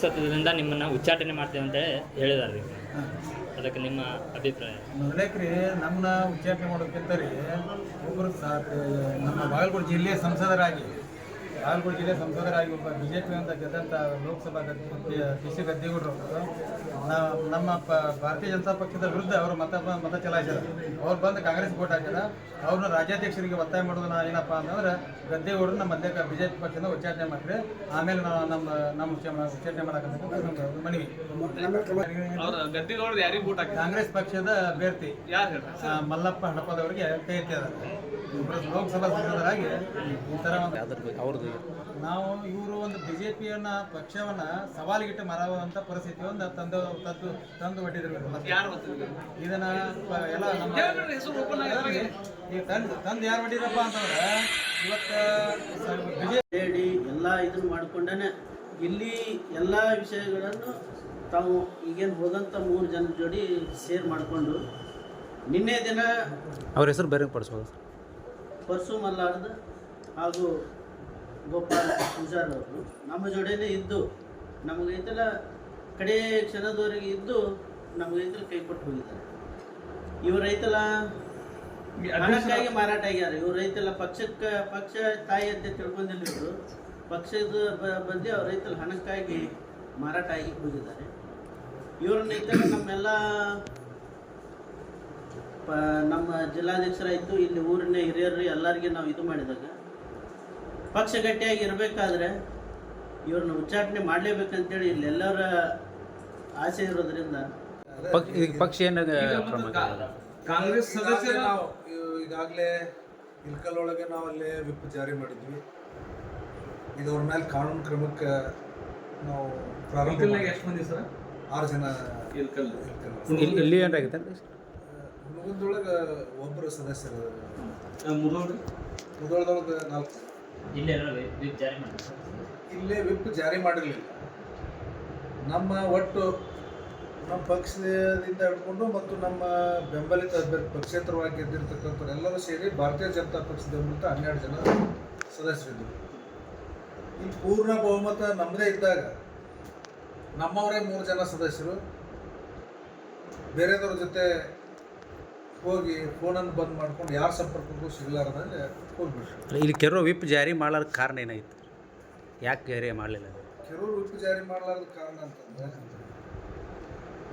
ಸದಸ್ಯತ್ವದಿಂದ ನಿಮ್ಮನ್ನ ಉಚ್ಚಾಟನೆ ಮಾಡ್ತೇವೆ ಅಂತ ಹೇಳಿದಾರೆ ಅದಕ್ಕೆ ನಿಮ್ಮ ಅಭಿಪ್ರಾಯ. ನೋಡ್ಲೇಕ್ರಿ ನಮ್ಮನ್ನ ಉಚ್ಚಾಟನೆ ಮಾಡೋಕ್ಕಿಂತ ರೀ ಒಬ್ಬರು ನಮ್ಮ ಬಾಗಲಕೋಟೆ ಜಿಲ್ಲೆಯ ಸಂಸದರಾಗಿ ಬಾಗಲಕೋಟೆ ಜಿಲ್ಲೆ ಸಂಸದರಾಗಿ ಒಬ್ಬ ಬಿ ಜೆ ಪಿ ಅಂತ ಗೆದ್ದಂಥ ಲೋಕಸಭಾ ಗದ್ದೆ ಸಿ ಗದ್ದಿಗೌಡರು ನಾ- ನಮ್ಮ ಪ- ಭಾರತೀಯ ಜನತಾ ಪಕ್ಷದ ವಿರುದ್ಧ ಅವರು ಮತ ಮತ ಚಲಾಯಿಸ್ಯಾರ ಅವ್ರು ಬಂದು ಕಾಂಗ್ರೆಸ್ ವೋಟ್ ಹಾಕ್ಯಾರ ಅವ್ರನ್ನ ರಾಜ್ಯಾಧ್ಯಕ್ಷರಿಗೆ ಒತ್ತಾಯ ಮಾಡೋದು ನಾ ಏನಪ್ಪ ಅಂತಂದ್ರೆ ಗದ್ದೆಗೌಡರು ನಮ್ಮ ಅಧ್ಯಕ್ಷ ಬಿ ಜೆ ಪಿ ಪಕ್ಷದಿಂದ ಉಚ್ಚಾಟನೆ ಮಾಡ್ತಾರೆ ಆಮೇಲೆ ನಾವು ನಮ್ಮ ನಮ್ಮ ಉಚ್ಚ- ಉಚ್ಚಾಟನೆ ಮಾಡಕ್ಕಂತ ಮನವಿ. ಅವ್ರ ಗದ್ದಿಗೌಡ್ರು ಯಾರಿಗೆ ಹಾಕಿ ಕಾಂಗ್ರೆಸ್ ಪಕ್ಷದ ಅಭ್ಯರ್ಥಿ ಮಲ್ಲಪ್ಪ ಹಣಪದವರಿಗೆ ಕೈ ಎತ್ತಿದ್ದಾರೆ. ಲೋಕಸಭಾ ಸಂಸದರಾಗಿ ಈ ಥರ ಒಂದು ಅವ್ರದ್ದು ನಾವು ಇವರು ಒಂದು ಬಿಜೆಪಿಯನ್ನ ಪಕ್ಷವನ್ನ ಸವಾಲಿಗಿಟ್ಟು ಮರವಂತ ಪರಿಸ್ಥಿತಿ ಒಂದು ತಂದು ತಂದು ತಂದು ಒಡ್ಡಿದ್ರು. ಇದನ್ನ ಎಲ್ಲ ನಮ್ಮ ಈ ತಂದು ತಂದು ಯಾರು ಹೊಡಿರಪ್ಪ ಅಂತಂದ್ರೆ ಇವತ್ತು ಬಿಜೆಪಿ ಹೇಳಿ ಎಲ್ಲ ಇದನ್ನ ಮಾಡ್ಕೊಂಡೇನೆ. ಇಲ್ಲಿ ಎಲ್ಲ ವಿಷಯಗಳನ್ನು ತಾವು ಈಗೇನು ಹೋದಂಥ ಮೂರು ಜನ ಜೋಡಿ ಶೇರ್ ಮಾಡಿಕೊಂಡು ನಿನ್ನೆ ದಿನ ಅವ್ರ ಹೆಸರು ಬೇರೆ ಪಡಿಸ್ಬೋದು ಪರಸು ಮಲ್ಲಾರ್ದ ಹಾಗೂ ಗೋಪಾಲ್ ಪೂಜಾರ್ ಅವರು. ನಮ್ಮ ಜೋಡಿನೇ ಇದ್ದು ನಮಗೈತೆಲ್ಲ ಕಡೆ ಕ್ಷಣದವರೆಗೆ ಇದ್ದು ನಮಗೈತೆಲ್ಲ ಕೈ ಕೊಟ್ಟು ಹೋಗಿದ್ದಾರೆ. ಇವ್ರು ರೈತಲ ಹಣಕ್ಕಾಗಿ ಮಾರಾಟ ಆಗ್ಯಾರ. ಇವ್ರು ರೈತಲ್ಲ ಪಕ್ಷಕ್ಕೆ ಪಕ್ಷ ತಾಯಿ ಅಂತ ತಿಳ್ಕೊಂಡಿಲ್ಲ ಇವರು ಪಕ್ಷದ ಬ- ಬಂದು ಅವ್ರ ರೈತಲ ಹಣಕ್ಕಾಗಿ ಮಾರಾಟ ಆಗಿ ಹೋಗಿದ್ದಾರೆ. ಇವ್ರನ್ನ ಇದ್ದಾಗ ನಮ್ಮೆಲ್ಲ ಪ ನಮ್ಮ ಜಿಲ್ಲಾಧ್ಯಕ್ಷರಾಯಿತು ಇಲ್ಲಿ ಊರಿನ ಹಿರಿಯರು ಎಲ್ಲರಿಗೆ ನಾವು ಇದು ಮಾಡಿದಾಗ. ಪಕ್ಷ ಗಟ್ಟಿಯಾಗಿ ಇರಬೇಕಾದ್ರೆ ಇವ್ರನ್ನ ಉಚ್ಚಾಟನೆ ಮಾಡಲೇಬೇಕಂತೇಳಿ ಇಲ್ಲಿ ಎಲ್ಲರ ಆಸೆ ಇರೋದ್ರಿಂದ. ಪಕ್ಷ ಇದಕ್ಕೆ ಪಕ್ಷ ಏನು ಕ್ರಮ? ಕಾಂಗ್ರೆಸ್ ಸದಸ್ಯರ ನಾವು ಈಗಾಗಲೇ ಇಲ್ಕಲ್ ಒಳಗೆ ನಾವು ಅಲ್ಲೇ ವಿಪ್ ಜಾರಿ ಮಾಡಿದ್ವಿ. ಈಗ ಅವ್ರ ಮೇಲೆ ಕಾನೂನು ಕ್ರಮಕ್ಕೆ ನಾವು ಪ್ರಾರಂಭ ಎಷ್ಟು ಮಂದಿ ಸರ್? ಆರು ಜನ ಇಲ್ಕಲ್ ಇಲ್ಕಲ್ ಇಲ್ಲಿ ಇಲ್ಲಿ ಹುನಗುಂದೊಳಗೆ ಒಬ್ಬರು ಸದಸ್ಯರು ಮುದೋಳ ಮುದೋಳದೊಳಗೆ ನಾಲ್ಕು. ಇಲ್ಲೇ ವಿಪ್ ಜಾರಿ ಮಾಡಿ ಇಲ್ಲೇ ವಿಪ್ ಜಾರಿ ಮಾಡಿರಲಿಲ್ಲ. ನಮ್ಮ ಒಟ್ಟು ನಮ್ಮ ಪಕ್ಷದಿಂದ ಹಿಡ್ಕೊಂಡು ಮತ್ತು ನಮ್ಮ ಬೆಂಬಲಿತ ಅಭ್ಯರ್ಥಿ ಪಕ್ಷೇತರವಾಗಿ ಗೆದ್ದಿರ್ತಕ್ಕಂಥವ್ರು ಎಲ್ಲರೂ ಸೇರಿ ಭಾರತೀಯ ಜನತಾ ಪಕ್ಷದ ಬೆಂಬಲಿತ ಹನ್ನೆರಡು ಜನ ಸದಸ್ಯರಿದ್ದರು. ಇಲ್ಲಿ ಪೂರ್ಣ ಬಹುಮತ ನಮ್ಮದೇ ಇದ್ದಾಗ ನಮ್ಮವರೇ ಮೂರು ಜನ ಸದಸ್ಯರು. ಬೇರೆಯವ್ರ ಜೊತೆ ಹೋಗಿ ಫೋನನ್ನು ಬಂದ್ ಮಾಡ್ಕೊಂಡು ಯಾರ ಸಂಪರ್ಕಕ್ಕೂ ಸಿಗಲಾರ್ದಂಗೆ ಹೋಗ್ಬಿಟ್ರು. ಇಲ್ಲಿ ಕೆರೋ ವಿಪ್ ಜಾರಿ ಮಾಡಲಾರ ಕಾರಣ ಏನಾಯ್ತು? ಯಾಕೆ ಜಾರಿ ಮಾಡಲಿಲ್ಲ? ಕೆರೂರು ವಿಪ್ ಜಾರಿ ಮಾಡಲಾರದ ಕಾರಣ ಅಂತಂದ್ರೆ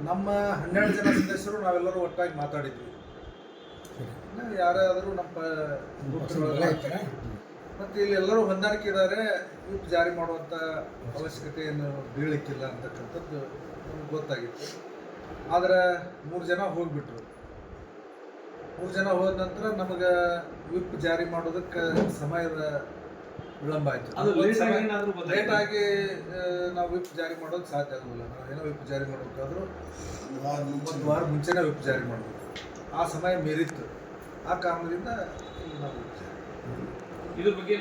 ನಮ್ಮ ಹನ್ನೆರಡು ಜನ ಸದಸ್ಯರು ನಾವೆಲ್ಲರೂ ಒಟ್ಟಾಗಿ ಮಾತಾಡಿದ್ವಿ. ಇನ್ನು ಯಾರಾದರೂ ನಮ್ಮ ಮತ್ತು ಇಲ್ಲಿ ಎಲ್ಲರೂ ಹೊಂದಾಣಿಕೆ ಇದ್ದಾರೆ ವಿಪ್ ಜಾರಿ ಮಾಡುವಂಥ ಅವಶ್ಯಕತೆಯನ್ನು ಬೀಳಕ್ಕಿಲ್ಲ ಅಂತಕ್ಕಂಥದ್ದು ನಮ್ಗೆ ಗೊತ್ತಾಗಿತ್ತು. ಆದರೆ ಮೂರು ಜನ ಹೋಗ್ಬಿಟ್ರು. ಮೂರು ಜನ ಹೋದ ನಂತರ ನಮಗೆ ವಿಪ್ ಜಾರಿ ಮಾಡೋದಕ್ಕೆ ಸಮಯದ ವಿಳಂಬ ಆಯ್ತು? ಲೇಟ್ ಆಗಿ ನಾವು ವಿಪ್ ಜಾರಿ ಮಾಡೋದು ಸಾಧ್ಯ ಆಗೋಲ್ಲ ನಾವು ಏನೋ ವಿಪ್ ಜಾರಿ ಮಾಡಬೇಕಾದ್ರೂ ಒಂದು ವಾರ ಮುಂಚೆನೇ ವಿಪ್ ಜಾರಿ ಮಾಡಬೇಕು. ಆ ಸಮಯ ಮೀರಿತ್ತು. ಆ ಕಾರಣದಿಂದ ನಾವು ಇದ್ರ ಬಗ್ಗೆ